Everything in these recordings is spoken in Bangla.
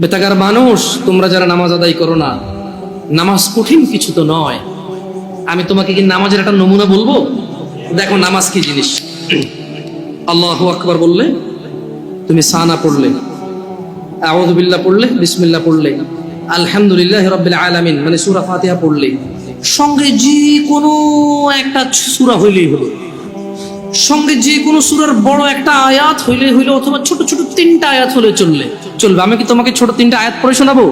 বেতাগার মানুষ, তোমরা যারা নামাজ আদায় করো না, নামাজ কঠিন কিছু তো নয়। আমি তোমাকে কি নামাজের একটা নমুনা বলব? দেখো নামাজ কি জিনিস। আল্লাহ আকবার বললে, তুমি সানা পড়লে আউযুবিল্লাহ পড়লে বিসমিল্লা পড়লে, আলহামদুলিল্লাহ রাব্বিল আলামিন মানে সুরা ফাতিহা পড়লে, সঙ্গে যে কোনো একটা সুরা হইলেই হলো। সঙ্গে যে কোনো সূরার বড় একটা আয়াত হইলে হইলে অথবা ছোট ছোট তিনটা আয়াত হলে চললে চলবে আমি কি তোমাকে ছোট তিনটা আয়াত পড়ে শোনাবো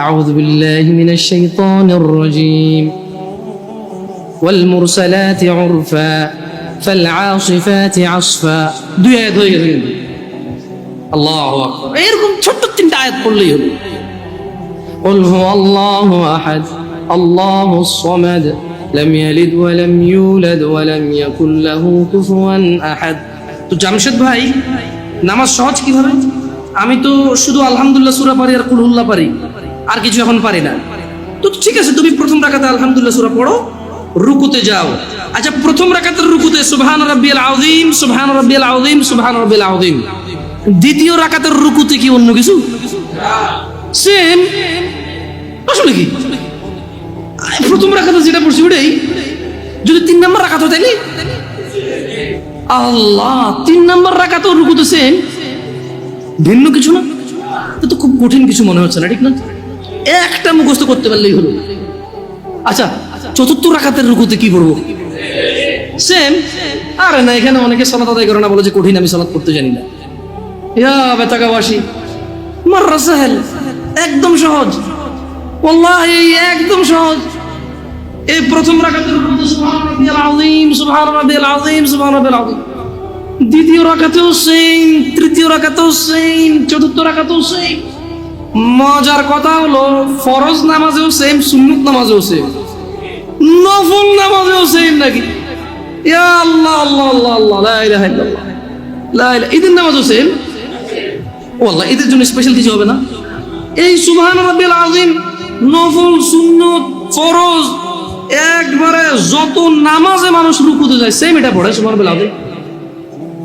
আউযু বিল্লাহি মিনাশ শাইতানির রাজীম والمرسلات عرفا فالعاصفات عصفا দুই আয়াত হয়ে গেছে কিন্তু আল্লাহু আকবার এরকম ছোট্ট তিনটা আয়াত পড়লেই হলো قل هو الله احد الله الصمد لم يلد ولم يولد ولم يكن له كفوا احد তো জামশেদ ভাই নামাজ সহজ কিভাবে আমি তো শুধু আলহামদুলিল্লাহ সূরা পারি আর কুলহুল্লাহ পারি আর কিছু এখন পারি না তো ঠিক আছে তুমি প্রথম রাকাতে আলহামদুলিল্লাহ সূরা পড়ো রুকুতে যাও আচ্ছা প্রথম রাকাতের রুকুতে সুবহান রাব্বিয়াল আযীম সুবহান রাব্বিয়াল আযীম সুবহান রাব্বিয়াল আযীম দ্বিতীয় রাকাতের রুকুতে কি অন্য কিছু সেম আসলে কি প্রথম রাখাতে যেটা পড়ছি ওটাই। যদি তিন নম্বর রাখাতো তাইলে? আল্লাহ, তিন নম্বর রাখাতো সেম ভিন্ন কিছু না? তো খুব কঠিন কিছু মনে হচ্ছে না, ঠিক না? একটা মুখস্থ করতে পারলেই হলো। আচ্ছা চতুর্থ রাখাতের রুকুতে কি করব? সেম আরে না, এখানে অনেকে সলাত আদায় করে না, বলে যে কঠিন, আমি সলাত করতে জানি না। ইয়া বেতাকাবাসী, মাররা একদম সহজ। ওয়াল্লাহি, একদম সহজ। এই প্রথম রাকাতের মধ্যে দ্বিতীয় রাকাতেও সেম তৃতীয় রাকাতেও সেম চতুর্থ রাকাতেও সেম মজার কথা হলো, ফরজ নামাজেও সেম সুন্নত নামাজেও সেম নফল নামাজেও সেম নাকি? আল্লাহ আল্লাহ আল্লাহ আল্লাহ, লা ইলাহা লা ঈদের নামাজও সেম ও আল্লাহ ঈদের জন্য স্পেশাল কিছু হবে না? এই সুবহান আযীম, নফল, সুন্নত, ফরজ একবারে যত নামাজে মানুষ রুকুতে যায় সেম এটা পড়ে রাব্বিল আযীম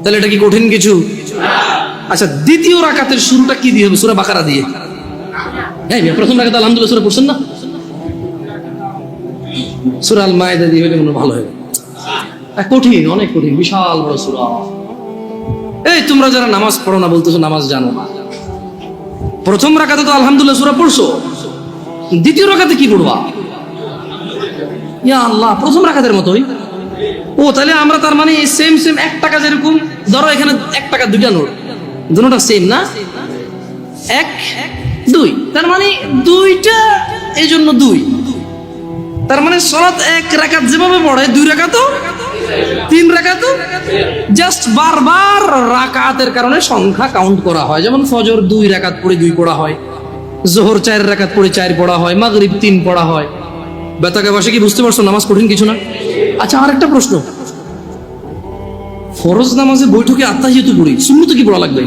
তাহলে এটা কি কঠিন কিছু? আচ্ছা দ্বিতীয় রাকাতের শুরুটা কি দিয়ে হবে? সূরা বাকারা দিয়ে। হ্যাঁ প্রথম সূরা পড়ছেন না? মায়েদা দিয়ে হলে মনে ভালো হবে। কঠিন, অনেক কঠিন, বিশাল বড় সূরা। এই, তোমরা যারা নামাজ পড়ো না, বলতেছো নামাজ জানো। না প্রথম রাকাতে তো আলহামদুলিল্লাহ সূরা পড়ছো। দ্বিতীয় রাকাতে কি পড়বা? ইয়া আল্লাহ, প্রথম রাকাতের মতোই। ও, তাহলে আমরা তার মানে সেম সেম এক টাকা যেরকম, ধরো এখানে এক টাকা দুইটা নোট। দুটোটা সেম না? এক, দুই। তার মানে দুইটা এই জন্য দুই। তার মানে সলাৎ এক রাকাত যেভাবে পড়ে, দুই রাকাতও, তিন রাকাতও জাস্ট বারবার রাকাতের কারণে সংখ্যা কাউন্ট করা হয়। যেমন ফজর দুই রাকাত পড়ে দুই পড়া হয়, জোহর চার রাকাত পড়ে চার পড়া হয়, মাগরিব তিন পড়া হয়। বেতাকে বসে কি বুঝতে পারছ? নামাজ কঠিন কিছু না? আচ্ছা আর একটা প্রশ্ন। ফরজ নামাজে বৈঠকে আত্মাহিয়ত পড়ি সুন্নত কি পড়া লাগবে?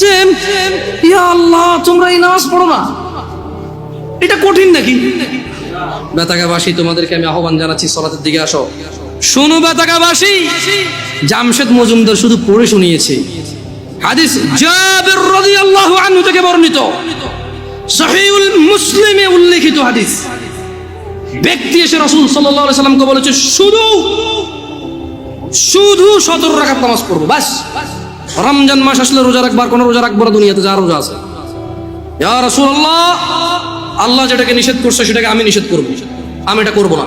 সেম ইয়া আল্লাহ তোমরা এই নামাজ পড়ো না। এটা কঠিন নাকি? বেতাকাবাসী তোমাদেরকে আমি আহ্বান জানাচ্ছি সলাতের দিকে আসো। শোনো বেতাকাবাসী জামশেদ মজুমদার শুধু পড়ে শুনিয়েছে। হাদিস জাবির রাদিয়াল্লাহু আনহু থেকে বর্ণিত। সহিউল মুসলিমে উল্লেখিত হাদিস। ব্যক্তি এসে রাসূল সাল্লাল্লাহু সাল্লামকে বলেছে, শুধু শুধু সতেরো রাকাত নামাজ পড়ব, বাস। রমজান মাস আসলে রোজা রাখবার কোন রোজা রাখবার দুনিয়াতে যা রোজা আছে। আল্লাহ যেটাকে নিষেধ করছে সেটাকে আমি নিষেধ করব। আমি এটা করব না।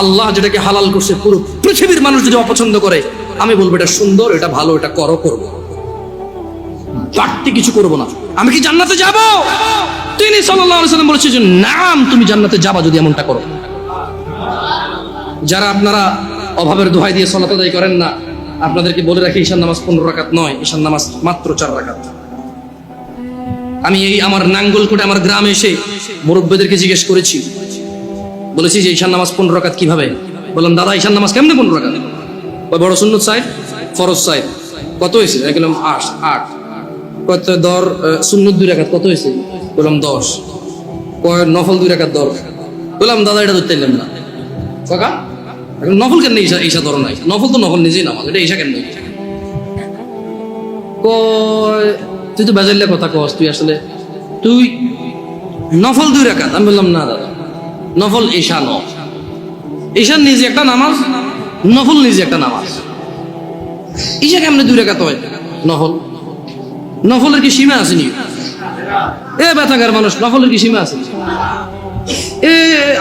আল্লাহ যেটাকে হালাল করছে, পুরো পৃথিবীর মানুষ যদি অপছন্দ করে, আমি বলব এটা সুন্দর, এটা ভালো, এটা করো, করব। বাড়তি কিছু করব না। আমি কি জান্নাতে যাব? তিনি সাল্লাম বলেছে যে, নাম তুমি জান্নাতে যাবা যদি এমনটা করো। যারা আপনারা অভাবের দোহাই দিয়ে সলাত আদায় করেন না, আপনাদেরকে বলে রাখি, ঈশান নামাজ পনেরো রাকাত নয়, ঈশান নামাজ মাত্র চার রাকাত। আমি এই আমার নাঙ্গলকোটে, আমার গ্রামে এসে মুরব্বীদেরকে জিজ্ঞেস করেছি, বলেছি যে, ঈশান নামাজ পনেরো রাকাত কীভাবে? বললাম, দাদা, ঈশান নামাজ কেমনে পনেরো ওই বড় সুন্নত সাহেব, ফরজ সাহেব। কত হয়েছে? আট আট। কত দর সুন্নত দুই রাকাত কত হয়েছে? বললাম দশ। কয় নফল দুই রাকাত দর? বললাম দাদা, এটা ধরতে না। কাকা, এখন নফল কেন ঈশা ঈশা ধরো নাই? নফল তো নফল নিজেই নামাজ, এটা ঈশা কেন কয়, তুই তো বেজাল্লে কথা কস, তুই আসলে তুই নফল দুই রাকাত আমি বললাম, না, দাদা, নফল ঈশা ন। ঈশান নিজে একটা নামাজ, নফল নিজে একটা নামাজ। ঈশা কেমনে দুই রাকাত হয়? নফল। নফলের কি সীমা আছে নি? এ ব্যথাগার মানুষ, নফলের কি সীমা আছে? এ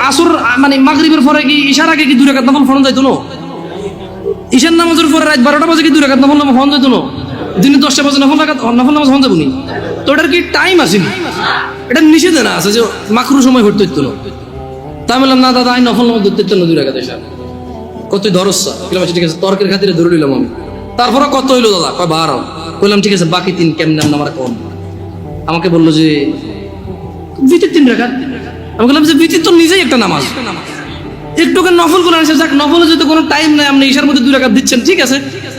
আসর মানে মাগরিবের পরে কি ঈশার আগে কি দুই রাকাত নফল ফরন যাইতো না? নামাজের পরে রাত বারোটা বাজে কি দুই রাকাত নফল ফরন যাইতো না? দিনে দশটা বাজে নফল রাকাত নফল নামাজ ফোন যাব নি? তো ওটার কি টাইম আসেনি এটা নিষেধে না, আছে যে মাকরু সময় হইতে হইতো না? তাই বললাম, না দাদা, আমি নফল নামাজ ধরতে হইতো না দুই রাকাত ঈশা কত ঠিক আছে, তর্কের খাতিরে ধরে নিলাম আমি। তারপরে কত হইল দাদা? কয়, বারো। বললাম ঠিক আছে, বাকি তিন কেমন আমার কম? আমাকে বলল যে, বিতির তিন রাখাত। আমি বললাম যে, বিতির তো নিজেই একটা নামাজ। একটুকে নফল করে আনছে যাক, নফলে যদি কোনো টাইম নাই, আপনি ঈশার মধ্যে দুই রাকাত দিচ্ছেন, ঠিক আছে?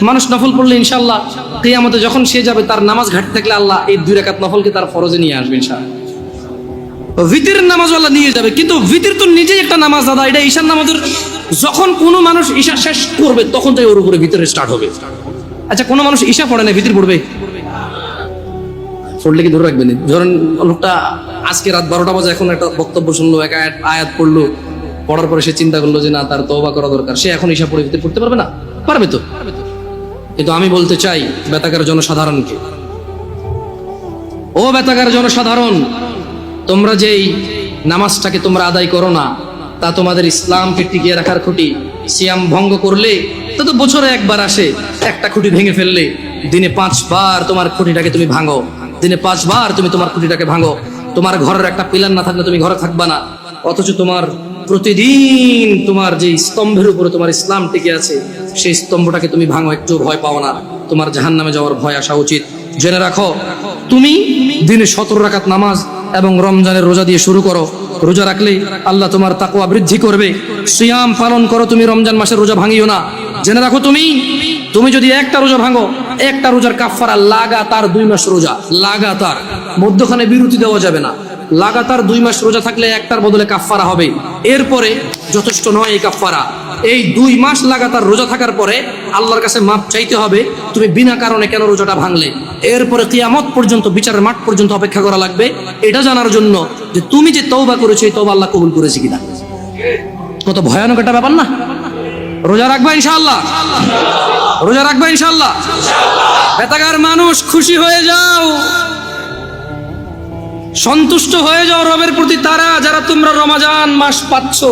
মানুষ নফল পড়লে ইনশাল্লাহ কিয়ামতে যখন সে যাবে, তার নামাজ ঘাটতে থাকলে আল্লাহ এই দুই রাকাত নফলকে তার ফরজে নিয়ে আসবে ইনশাআল্লাহ। ভিতির নামাজ আল্লাহ নিয়ে যাবে, কিন্তু ভিতির তো নিজেই একটা নামাজ দাদা এটা ঈশার নামাজের, যখন কোনো মানুষ ঈশা শেষ করবে, তখন তাই ওর উপরে ভিতরে স্টার্ট হবে। আচ্ছা কোনো মানুষ ঈশা পড়ে না ভিতর পড়বে। পড়লে কি ধরে রাখবেন? ধরেন, লোকটা আজকে রাত বারোটা বাজে, এখন একটা বক্তব্য শুনলো, এক আয়াত পড়ল। পড়ার পরে সে চিন্তা করল যে, না, তার তওবা করা দরকার। সে এখন ঈশা পড়ে, ভিতরে পড়তে পারবে না? পারবে তো? কিন্তু আমি বলতে চাই, বেতাকার জনসাধারণকে। ও বেতাকার জনসাধারণ, তোমরা যেই নামাজটাকে তোমরা আদায় করো না, তা তোমাদের ইসলামকে টিকিয়ে রাখার খুঁটি, সিয়াম ভঙ্গ করলে তা তো বছরে একবার আসে। একটা খুঁটি ভেঙে ফেললে দিনে পাঁচবার তোমার খুঁটিটাকে তুমি ভাঙো। দিনে পাঁচবার তুমি তোমার খুঁটিটাকে ভাঙো। তোমার ঘরের একটা পিলার না থাকলে তুমি ঘরে থাকবা না। অথচ তোমার প্রতিদিন তোমার যে স্তম্ভের উপরে তোমার ইসলাম টিকে আছে, সেই স্তম্ভটাকে তুমি ভাঙো, একটু ভয় পাও না। তোমার জাহান নামে যাওয়ার ভয় আসা উচিত। জেনে রাখো, তুমি দিনে সতেরো রাকাত নামাজ এবং রমজানের রোজা দিয়ে শুরু করো। রোজা রাখলে আল্লাহ তোমার তাকওয়া বৃদ্ধি করবে। সিয়াম পালন করো তুমি রমজান মাসের রোজা ভাঙিও না। জেনে রাখো তুমি তুমি যদি একটা রোজা ভাঙো, একটা রোজার কাফারা লাগাতার দুই মাস রোজা, লাগাতার। মধ্যখানে বিরতি দেওয়া যাবে না। লাগাতার দুই মাস রোজা থাকলে একটার বদলে কাফারা হবে। এরপরে যথেষ্ট নয় এই কাফারা এই দুই মাস লাগাতার রোজা থাকার পরে আল্লাহর কাছে মাপ চাইতে হবে, তুমি বিনা কারণে কেন রোজাটা ভাঙলে? এরপরে কিয়ামত পর্যন্ত, বিচারের মাঠ পর্যন্ত অপেক্ষা করা লাগবে। এটা জানার জন্য যে তুমি যে তৌবা করেছ, এই তৌবা আল্লাহ কবুল করেছে কিনা। কত ভয়ানক একটা ব্যাপার না? রোজা রাখবা ইনশাআল্লাহ? রোজা রাখবা ইনশাআল্লাহ? বেতাগার মানুষ খুশি হয়ে যাও। সন্তুষ্ট হয়ে যাও রবের প্রতি তারা, যারা তোমরা রমাজান মাস পাচ্ছ।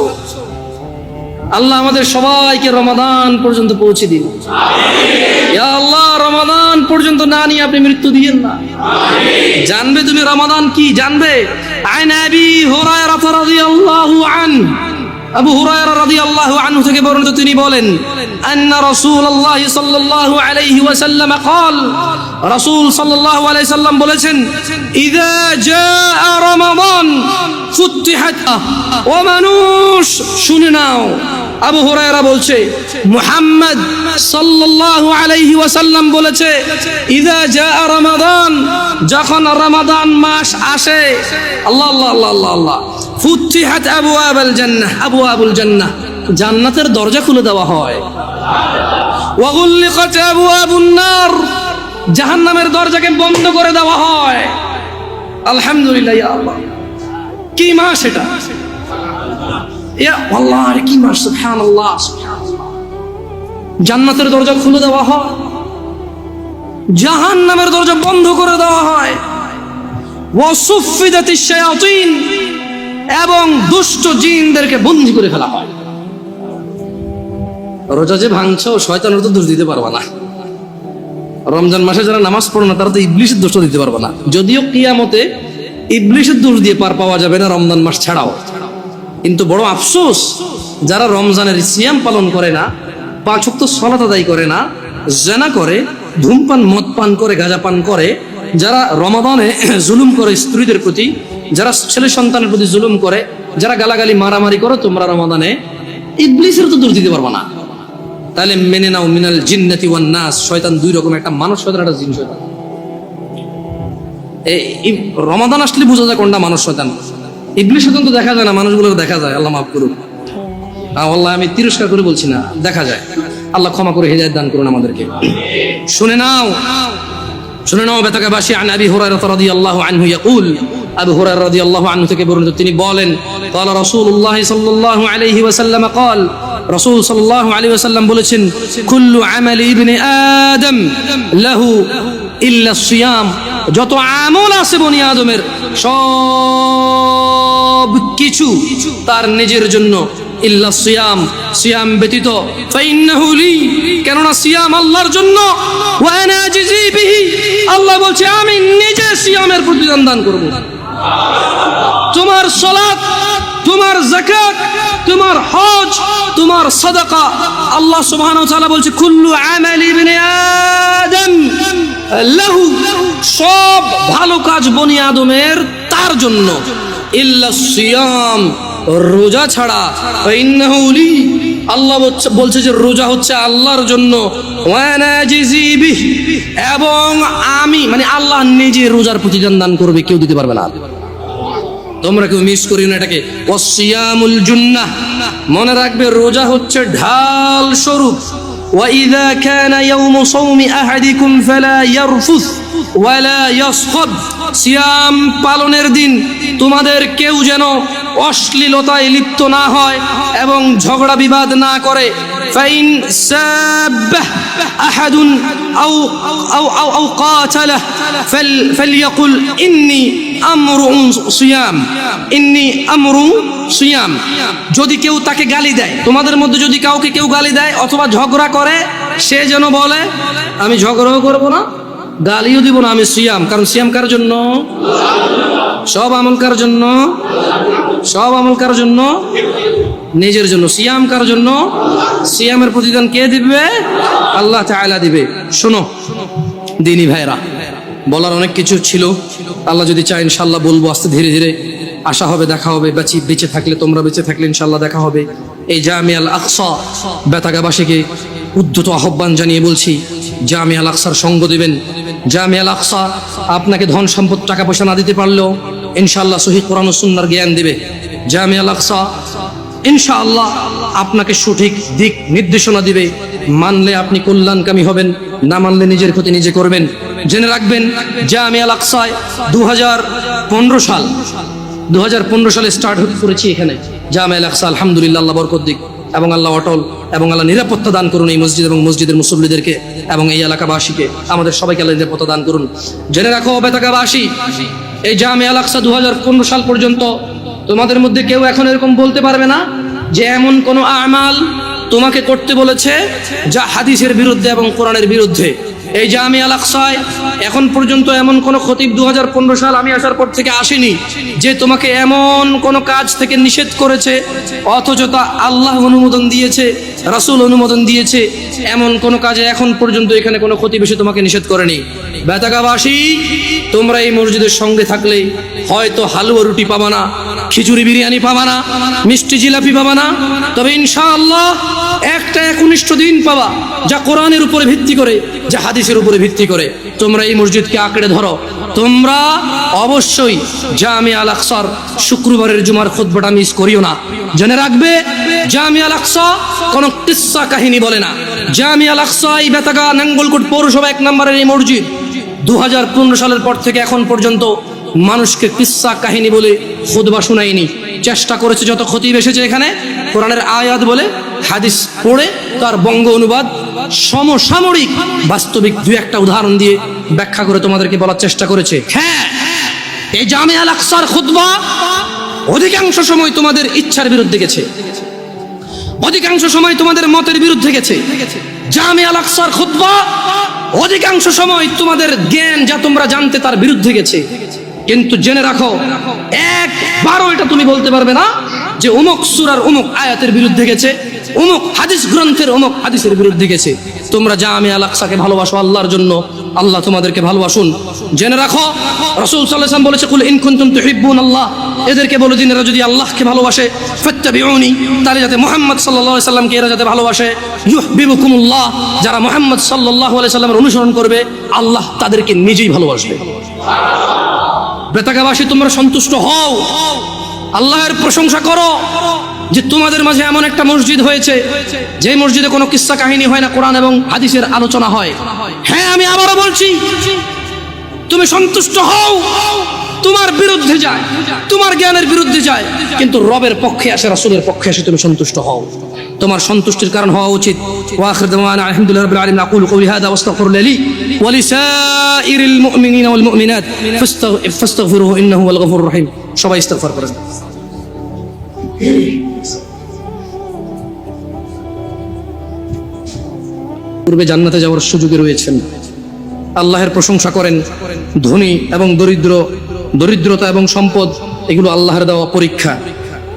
আল্লাহ আমাদের সবাইকে রমাদান পর্যন্ত পৌঁছে দিন। আল্লাহ, রমাদান পর্যন্ত না নিয়ে আপনি মৃত্যু দিয়েন না। জানবে তুমি রমাদান কি? জানবে। আইন আবি হুরায়রা রাদিয়াল্লাহু আন আবু হুরায়রা রাদিয়াল্লাহু আনহু থেকে বর্ণিত তিনি বলেন আন্না রাসূলুল্লাহ সাল্লাল্লাহু আলাইহি ওয়াসাল্লাম قال রাসূল সাল্লাল্লাহু আলাইহি সাল্লাম বলেছেন ইযা জাআ রমাদান ফুতিহাত ও মানুষ শুনে নাও আবু হুরায়রা বলছে মুহাম্মদ সাল্লাল্লাহু আলাইহি ওয়াসাল্লাম বলেছে ইযা জাআ রমাদান যখন রমাদান মাস আসে আল্লাহ আল্লাহ আল্লাহ আল্লাহ আল্লাহ ফুতিহাত আবওয়াবুল জান্নাহ। জান্নাতের দরজা খুলে দেওয়া হয়। আবওয়াবুন নার। জাহান্নামের দরজাকে বন্ধ করে দেওয়া হয়। আলহামদুলিল্লাহ, ইয়া কি মাস এটা? কি মাস? জান্নাতের দরজা খুলে দেওয়া হয়। জাহান্নামের দরজা বন্ধ করে দেওয়া হয়। এবং দুষ্ট জিনদেরকে বন্দি করে ফেলা হয়। রোজা যে ভাঙছো, শয়তানের তো দোষ দিতে পারবা না। রমজান মাসে যারা নামাজ পড়ো না, তারা তো ইবলিশের দোষ দিতে পারবে না। যদিও কিয়ামতে ইবলিশের দোষ দিয়ে পার পাওয়া যাবে না রমজান মাস ছাড়াও। কিন্তু বড় আফসোস, যারা রমজানের সিয়াম পালন করে না, পাঁচ ওয়াক্ত সলাত আদায় করে না, জেনা করে, ধূমপান মদ পান করে গাঁজা পান করে, যারা রমাদানে জুলুম করে স্ত্রীদের প্রতি যারা ছেলে সন্তানের প্রতি জুলুম করে, যারা গালাগালি, মারামারি করে, তোমরা রমাদানে ইবলিসের তো দোষ দিতে পারব না। তাহলে মেনে নাও, মিনাল জিন্নাতি ওয়ান নাস, শয়তান দুই রকম একটা মানুষ শয়তান, একটা জিন শয়তান। এই রমাদান আসলে বোঝা যায় কোনটা মানুষ শয়তান। ইবলিশ শয়তান তো দেখা যায় না মানুষগুলো দেখা যায়, আল্লাহ মাফ করুন আল্লাহ আমি তিরস্কার করে বলছি না, দেখা যায়। আল্লাহ ক্ষমা করে হেদায়ত দান করুন আমাদেরকে। শুনে নাও শুনে নাও, বেতাকাবাসী আন আবি হুরায়রা রাদিয়াল্লাহু আনহু ইয়াকুল আবু হুরার রাজি আল্লাহ আনু থেকে বর্ণিত। তিনি বলেন কল রসুল্লাহ সাল্লাহ আলহি ওয়াসাল্লাম কল রসুল সাল্লাহ আলী ওয়াসাল্লাম বলেছেন, কুল্লু আমাল ইবনে আদম লাহু ইল্লা সিয়াম যত আমল আছে বনি আদমের, সব কিছু তার নিজের জন্য, ইল্লা সিয়াম সিয়াম ব্যতীত ফাইন্নাহুলি কেননা সিয়াম আল্লাহর জন্য ওয়ানা জিজি বিহি আল্লাহ বলছে, আমি নিজে সিয়ামের প্রতিদান দান করব। তোমার সালাত, তোমার যাকাত, তোমার হজ, তোমার সাদাকা। আল্লাহ সুবহানাহু ওয়া তাআলা বলছে, কুল্লু আমালি আদম, লাহু। সব ভালো কাজ বনি আদমের তার জন্য। ইল্লা সিয়াম, রোজা ছাড়া। ফাইন্নাহু লি আল্লাহ বলছে- বলছে যে রোজা হচ্ছে আল্লাহর জন্য ওয়ানা জিজি বিহি। এবং আমি মানে আল্লাহ নিজে রোজার প্রতিদান দান করবে কেউ দিতে পারবে না তোমরা কেউ মিস করিও না এটাকে ওয়াসিয়ামুল জুন্নাহ মনে রাখবে রোজা হচ্ছে ঢাল স্বরূপ وإذا كان يوم صوم أحدكم فلا يرفث ولا يصخب সিয়াম পালনের দিন তোমাদের কেউ যেন অশ্লীলতায় লিপ্ত না হয় এবং ঝগড়া বিবাদ না করে ফাইন সাব্বাহ আহাদুন আও আও আও আও قاتله فل فليقل إني আমরুন সিয়াম ইন্নি আমরু সিয়াম যদি কেউ তাকে গালি দেয় তোমাদের মধ্যে যদি কাউকে কেউ গালি দেয় অথবা ঝগড়া করে সে যেন বলে আমি ঝগড়াও করব না গালিও দিব না আমি সিয়াম। কারণ সিয়াম কার জন্য? সব আমল কার জন্য? সব আমল কার জন্য? নিজের জন্য। সিয়াম কার জন্য? সিয়ামের প্রতিদান কে দিবে? আল্লাহ তাআলা দিবে। শোনো, দিনী ভাইরা বলার অনেক কিছু ছিল। আল্লাহ যদি চায় ইনশাল্লাহ বলব। আস্তে ধীরে ধীরে আশা হবে, দেখা হবে। বেঁচে বেঁচে থাকলে তোমরা বেঁচে থাকলে ইনশাল্লাহ দেখা হবে। এই জামিয়াল আকসা, বেতাগাবাসীকে উদ্ধত আহ্বান জানিয়ে বলছি জামিয়াল আকসার সঙ্গ দিবেন। জামিয়াল আকসা আপনাকে ধন সম্পদ, টাকা পয়সা না দিতে পারলেও ইনশাল্লাহ সহি কোরআন ও সুন্নাহর জ্ঞান দিবে। জামিয়াল আকসা ইনশাআল্লাহ আপনাকে সঠিক দিক নির্দেশনা দিবে। মানলে আপনি কল্যাণকামী হবেন, না মানলে নিজের ক্ষতি নিজে করবেন। জেনে রাখবেন, জামিয়া আকসায় দু সাল দু হাজার পনেরো সালে স্টার্ট করেছি এখানে। জামিয়া আকসা আলহামদুলিল্লাহ বরকত দিক। এবং আল্লাহ অটল এবং আল্লাহ নিরাপত্তা দান করুন এই মসজিদ এবং মসজিদের মুসল্লিদেরকে এবং এই এলাকাবাসীকে। আমাদের সবাইকে আল্লাহ নিরাপত্তা দান করুন। জেনে রাখো, অবেতাকাবাসী, এই জামে আলাকসা দু হাজার সাল পর্যন্ত তোমাদের মধ্যে কেউ এখন এরকম বলতে পারবে না যে এমন কোনো আমাল তোমাকে করতে বলেছে যা হাদিসের বিরুদ্ধে এবং কোরআনের বিরুদ্ধে। এই যে আমি আলাকসায় এখন পর্যন্ত এমন কোন খতিব দু সাল আমি আসার পর থেকে আসেনি যে তোমাকে এমন কোন কাজ থেকে নিষেধ করেছে, অথচ তা আল্লাহ অনুমোদন দিয়েছে, রাসূল অনুমোদন দিয়েছে, এমন কোন কাজে এখন পর্যন্ত এখানে কোনো ক্ষতি বেশি তোমাকে নিষেধ করেনি। বেতাগাবাসী তোমরা এই মসজিদের সঙ্গে থাকলে হয়তো হালুয়া রুটি পাবা না, খিচুড়ি বিরিয়ানি পাবা না, মিষ্টি জিলাপি পাবা না, তবে ইনশাআল্লাহ একটা একনিষ্ঠ দিন পাবা, যা কোরআনের উপরে ভিত্তি করে, যা হাদিসের উপরে ভিত্তি করে তোমরা এই মসজিদকে আঁকড়ে ধরো। তোমরা অবশ্যই জামি আল আকসার শুক্রবারের জুমার খুতবাটা মিস করিও না। জেনে রাখবে, জামি আল আকসা কোনো কিস্সা কাহিনী বলে না। জামি আল আকসা এই বেতাগা নাঙ্গলকোট পৌরসভা এক নম্বরের এই মসজিদ দু হাজার পনেরো সালের পর থেকে এখন পর্যন্ত মানুষকে কিস্সা কাহিনী বলে খুদবা শুনায়নি। চেষ্টা করেছে যত ক্ষতি এসেছে এখানে, কোরআনের আয়াত বলে, হাদিস পড়ে তার বঙ্গ অনুবাদ সমসাময়িক বাস্তবিক দু একটা উদাহরণ দিয়ে ব্যাখ্যা করে তোমাদেরকে বলার চেষ্টা করেছে। হ্যাঁ এই জামে আল আকসার খুতবা অধিকাংশ সময় তোমাদের ইচ্ছার বিরুদ্ধে গেছে। অধিকাংশ সময় তোমাদের মতের বিরুদ্ধে গেছে। জামে আল আকসার খুতবা অধিকাংশ সময় তোমাদের জ্ঞান যা তোমরা জানতে তার বিরুদ্ধে গেছে। কিন্তু জেনে রাখো, একবারও এটা তুমি বলতে পারবে না। যে অমুক সুরার অমুক আয়াতের বিরুদ্ধে গেছে অমুক হাদিস গ্রন্থের অমুক হাদিসের বিরুদ্ধে গেছে। তোমরা জামে আল আকসাকে ভালোবাসো আল্লাহর জন্য, আল্লাহ তোমাদেরকে ভালোবাসুন। জেনে রাখো, রাসূল ওয়াসাল্লাম বলেছে, কুল ইন কুনতুম তুহিব্বুন আল্লাহ। এদেরকে বলে দিন এরা যদি আল্লাহকে ভালোবাসে, ফাত্তাবিউনি। তাহলে যাতে মোহাম্মদ সাল্লাল্লাহু সাল্লামকে এরা যাতে ভালোবাসে ইউহিব্বুকুমুল্লাহ যারা মোহাম্মদ সাল্লাল্লাহু আলাইহি সাল্লামের অনুসরণ করবে, আল্লাহ তাদেরকে নিজেই ভালোবাসবে। বেতাকাবাসী তোমরা সন্তুষ্ট হও। আল্লাহর প্রশংসা করো যে তোমাদের মাঝে এমন একটা মসজিদ হয়েছে, যে মসজিদে কোনো কিস্সা কাহিনী হয় না, কোরআন এবং হাদিসের আলোচনা হয়। হ্যাঁ আমি আবারও বলছি, তুমি সন্তুষ্ট হও। তোমার বিরুদ্ধে যায়, তোমার জ্ঞানের বিরুদ্ধে যায়, কিন্তু রবের পক্ষে আসে, রাসুলের পক্ষে আসে তুমি সন্তুষ্ট হও। তোমার সন্তুষ্টির কারণ হওয়া উচিত। দাওয়ানা আলহামদুলিল্লাহি রাব্বিল আলামিন, আকুলু কওলি হাদা ওয়াস্তাগফিরু লি ওয়া লিসাইরিল মুমিনিনা ওয়াল মুমিনাত। ফাস্তাগফিরুহু ইন্নাহু ওয়াল গফুরুর রহিম। সবাই ইস্তিগফার করেন। পূর্বে জান্নাতে যাওয়ার সুযোগে রয়েছেন। আল্লাহের প্রশংসা করেন ধনী এবং দরিদ্র দরিদ্রতা এবং সম্পদ, এগুলো আল্লাহর দেওয়া পরীক্ষা।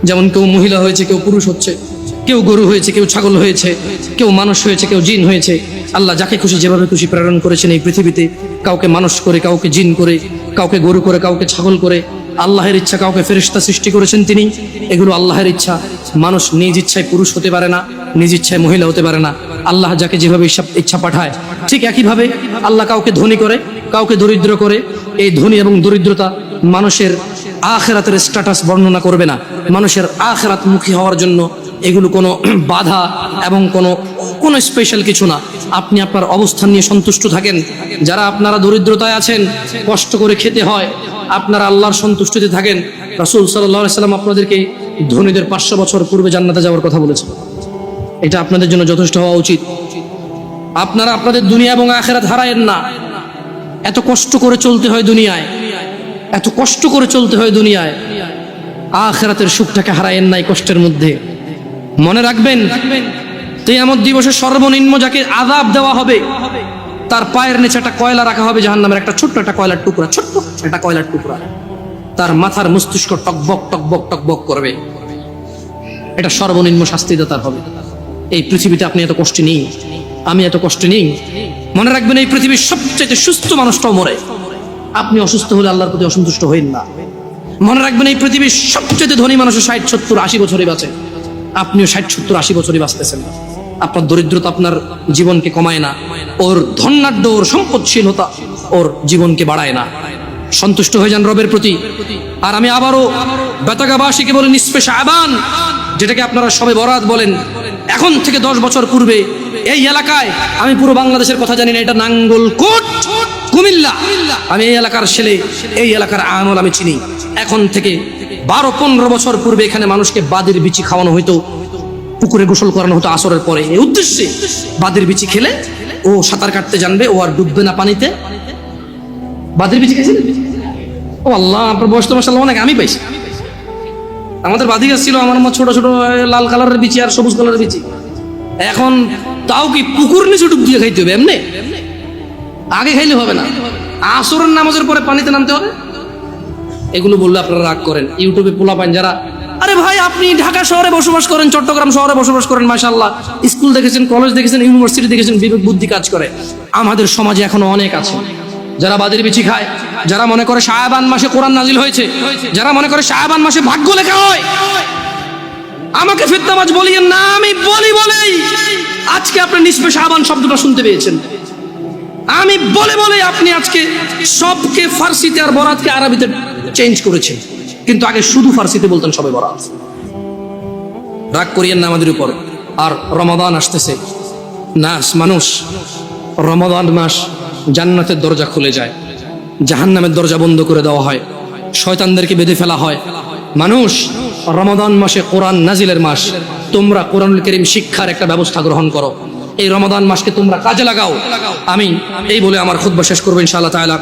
যেমন কেউ মহিলা হয়েছে, কেউ পুরুষ হচ্ছে, কেউ গরু হয়েছে, কেউ ছাগল হয়েছে, কেউ মানুষ হয়েছে, কেউ জিন হয়েছে, আল্লাহ যাকে খুশি, যেভাবে খুশি প্রেরণ করেছেন এই পৃথিবীতে, কাউকে মানুষ করে, কাউকে জিন করে, কাউকে গরু করে, কাউকে ছাগল করে, আল্লাহের ইচ্ছা কাউকে ফেরিস্তা সৃষ্টি করেছেন তিনি, এগুলো আল্লাহের ইচ্ছা। মানুষ নিজ ইচ্ছায় পুরুষ হতে পারে না, নিজ ইচ্ছায় মহিলা হতে পারে না। আল্লাহ যাকে যেভাবে ইচ্ছা- পাঠায়, ঠিক একইভাবে আল্লাহ কাউকে ধনী করে, কাউকে দরিদ্র করে, এই ধনী এবং দরিদ্রতা মানুষের আখেরাতের স্ট্যাটাস বর্ণনা করবে না। মানুষের আখেরাত মুখী হওয়ার জন্য এগুলো কোনো বাধা এবং কোনো কোনো স্পেশাল কিছু না। আপনি আপনার অবস্থান নিয়ে সন্তুষ্ট থাকেন। যারা আপনারা দরিদ্রতায় আছেন, কষ্ট করে খেতে হয়, আপনারা আল্লাহর সন্তুষ্টিতে থাকেন। রাসূল সাল্লাম আপনাদেরকে ধনীদের পাঁচশো বছর পূর্বে জান্নাতে যাওয়ার কথা বলেছেন। এটা আপনাদের জন্য যথেষ্ট হওয়া উচিত। আপনারা আপনাদের দুনিয়া এবং আখেরাত হারায়েন না। এত কষ্ট করে চলতে হয় দুনিয়ায়। এত কষ্ট করে চলতে হয় দুনিয়ায়। আখেরাতের সুখটাকে হারায়েন নাই কষ্টের মধ্যে। মনে রাখবেন তেয়ামত দিবসে সর্বনিম্ন যাকে আদাব দেওয়া হবে, তার পায়ের নিচে একটা কয়লা রাখা হবে জাহান নামের একটা ছোট্ট একটা কয়লার টুকরা, ছোট্ট একটা কয়লার টুকরা। তার মাথার মস্তিষ্ক টকবক টকবক টকবক করবে। এটা সর্বনিম্ন শাস্তিদাতার হবে। এই পৃথিবীতে আপনি এত কষ্ট নেই, আমি এত কষ্ট নেই। মনে রাখবেন, এই পৃথিবীর সবচেয়ে সুস্থ মানুষটাও মরে। আপনি অসুস্থ হলে আল্লাহর প্রতি অসন্তুষ্ট হইন না। মনে রাখবেন এই পৃথিবীর সবচেয়ে ধনী মানুষও ষাট, সত্তর, আশি বছরই বাঁচে। আপনিও ষাট, সত্তর, আশি বছরই বাঁচতেছেন। আপনার দরিদ্রতা আপনার জীবনকে কমায় না। ওর ধন্যাঢ্য ওর সম্পদশীলতা ওর জীবনকে বাড়ায় না। সন্তুষ্ট হয়ে যান রবের প্রতি। আর আমি আবারও বেতাগাবাসীকে বলি নিষ্পেষ আবান যেটাকে আপনারা সবে বরাত বলেন। এখন থেকে দশ বছর পূর্বে এই এলাকায়, আমি পুরো বাংলাদেশের কথা জানি না, এটা নাঙ্গলকোট কুমিল্লা। আমি এই এলাকার ছেলে, এই এলাকার আমল আমি চিনি। এখন থেকে বারো, পনেরো বছর পূর্বে এখানে মানুষকে বাদের বিচি খাওয়ানো হইতো, পুকুরে গোসল করানো হতো আসরের পরে। এই উদ্দেশ্যে বাদের বিচি খেলে ও সাঁতার কাটতে জানবে, ও আর ডুববে না পানিতে। বাদের বিচি খাইছিলেন ও আল্লাহ, আপনার বয়স তো মাসাল্লাহ অনেক, আমি পাইছি। আমাদের বাদি গাছ ছিল আমার মা ছোট ছোট লাল কালারের বিচি আর সবুজ কালারের বিচি। এখন তাও কি পুকুর নিচে ডুব দিয়ে খাইতে হবে, এমনি? আগে খাইলে হবে না। আসরের নামাজের পরে পানিতে নামতে হবে? এগুলো বললে আপনারা রাগ করেন। ইউটিউবে পোলা পান যারা, আরে ভাই, আপনি ঢাকা শহরে বসবাস করেন, চট্টগ্রাম শহরে বসবাস করেন মাশাল্লাহ স্কুল দেখেছেন, কলেজ দেখেছেন, ইউনিভার্সিটি দেখেছেন, বিবেক বুদ্ধি কাজ করে। আমাদের সমাজে এখনও অনেক আছে। যারা বাদের বিচি খায়, যারা মনে করে শায়াবান মাসে কোরআন নাজিল হয়েছে, যারা মনে করে শায়াবান মাসে ভাগ্য লেখা হয়। আমাকে ফিতনাবাজ বলিয়েন, না, আমি বলি বলেই আজকে আপনি নিষ্পে শাহবান শব্দটা শুনতে পেয়েছেন। আমি বলে বলে আপনি আজকে সবকে ফার্সিতে আর বরাতকে আরবিতে চেঞ্জ করেছেন। কিন্তু আগে শুধু ফার্সিতে বলতেন সবে বরাত। রাগ করিয়েন না আমাদের উপর। আর রমাদান আসতেছে। নাস, মানুষ, রমাদান মাস জান্নাতের দরজা খুলে যায়। জাহান্নামের দরজা বন্ধ করে দেওয়া হয়। শয়তানদেরকে বেঁধে ফেলা হয়। মানুষ, রমাদান মাসে কোরআন নাজিলের মাস। তোমরা কোরআনুল করিম শিক্ষার একটা ব্যবস্থা গ্রহণ করো। এই রমাদান মাসকে তোমরা কাজে লাগাও আমি এই বলে আমার খুদ্া শেষ করবো ইনশাআল্লাহ তাআলা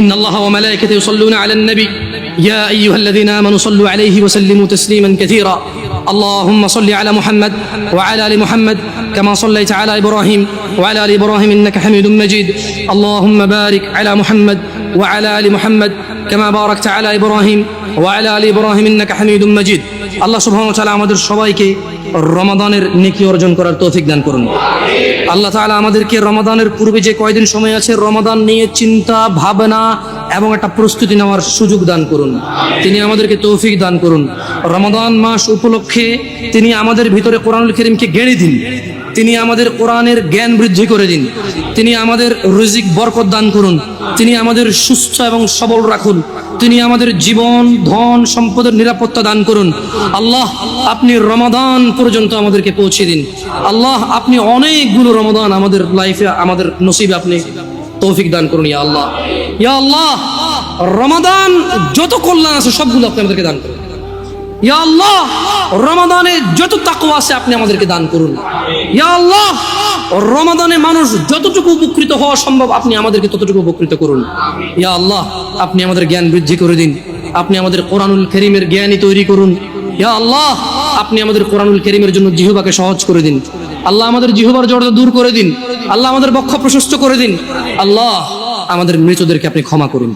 إن الله وملائكته يصلون على النبي يا أيها الذين آمنوا صلوا عليه وسلموا تسليما كثيرا اللهم صل على محمد وعلى آل محمد كما صليت على إبراهيم وعلى آل إبراهيم إنك حميد مجيد اللهم بارك على محمد وعلى آل محمد كما باركت على إبراهيم وعلى آل إبراهيم إنك حميد مجيد আল্লাহ সুবহানাহু ওয়া তাআলা আমাদের সবাইকে রমাদানের নেকি অর্জন করার তৌফিক দান করুন আল্লাহ তাহলে আমাদেরকে রমাদানের পূর্বে যে কয়দিন সময় আছে, রমাদান নিয়ে চিন্তা, ভাবনা এবং একটা প্রস্তুতি নেওয়ার সুযোগ দান করুন। তিনি আমাদেরকে তৌফিক দান করুন। রমাদান মাস উপলক্ষে তিনি আমাদের ভিতরে কোরআনুল করিমকে গেড়ে দিন। তিনি আমাদের কোরআনের জ্ঞান বৃদ্ধি করে দিন। তিনি আমাদের রুজিক বরকত দান করুন। তিনি আমাদের সুস্থ এবং সবল রাখুন। তিনি আমাদের জীবন, ধন, সম্পদের নিরাপত্তা দান করুন। আল্লাহ, আপনি রমাদান পর্যন্ত আমাদেরকে পৌঁছে দিন। আল্লাহ, আপনি অনেকগুলো রমাদান আমাদের লাইফে আমাদের নসিবে আপনি তৌফিক দান করুন, ইয়া আল্লাহ। ইয়া আল্লাহ, রমাদান যত কল্যাণ আছে সবগুলো আপনি আমাদেরকে দান করুন। ইয়া আল্লাহ, রমাদানে যত তাকওয়া আছে আপনি আমাদেরকে দান করুন। ইয়া আল্লাহ, রমাদানে মানুষ যতটুকু উপকৃত হওয়া সম্ভব আপনি আমাদেরকে ততটুকু উপকৃত করুন। ইয়া আল্লাহ, আপনি আমাদের জ্ঞান বৃদ্ধি করে দিন। আপনি আমাদের কোরআনুল করিমের জ্ঞানী তৈরি করুন। ইয়া আল্লাহ, আপনি আমাদের কোরআনুল করিমের জন্য জিহুবাকে সহজ করে দিন। আল্লাহ আমাদের জিহুবার জড়তা দূর করে দিন। আল্লাহ আমাদের বক্ষ প্রশস্ত করে দিন। আল্লাহ আমাদের মৃতদেরকে আপনি ক্ষমা করুন।